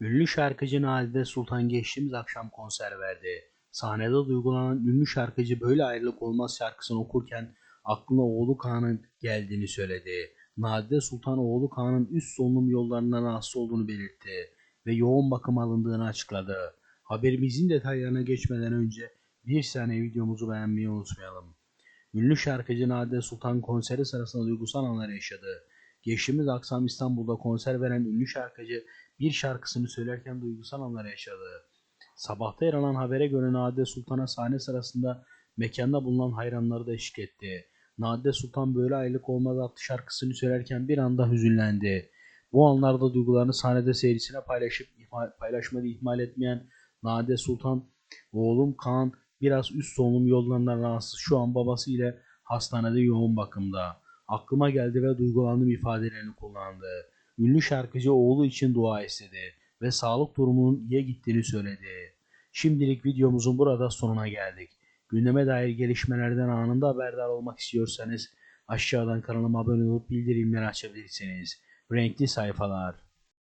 Ünlü şarkıcı Nadide Sultan geçtiğimiz akşam konser verdi. Sahnede duygulanan ünlü şarkıcı böyle ayrılık olmaz şarkısını okurken aklına oğlu Kaan'ın geldiğini söyledi. Nadide Sultan oğlu Kaan'ın üst solunum yollarından rahatsız olduğunu belirtti ve yoğun bakım alındığını açıkladı. Haberimizin detaylarına geçmeden önce bir saniye videomuzu beğenmeyi unutmayalım. Ünlü şarkıcı Nadide Sultan konseri sırasında duygusal anlar yaşadı. Geçtiğimiz akşam İstanbul'da konser veren ünlü şarkıcı bir şarkısını söylerken duygusal anlar yaşadı. Sabahta yer alan habere göre Nadide Sultan'a sahne sırasında mekanda bulunan hayranları da eşlik etti. Nadide Sultan böyle aylık olmaz adlı şarkısını söylerken bir anda hüzünlendi. Bu anlarda duygularını sahnede seyircisine paylaşıp paylaşmayı ihmal etmeyen Nadide Sultan, oğlum Kaan biraz üst solunum yollarından rahatsız şu an babası ile hastanede yoğun bakımda. Aklıma geldi ve duygulandım ifadelerini kullandı. Ünlü şarkıcı oğlu için dua istedi ve sağlık durumunun iyiye gittiğini söyledi. Şimdilik videomuzun burada sonuna geldik. Gündeme dair gelişmelerden anında haberdar olmak istiyorsanız aşağıdan kanalıma abone olup bildirimleri açabilirsiniz. Renkli sayfalar.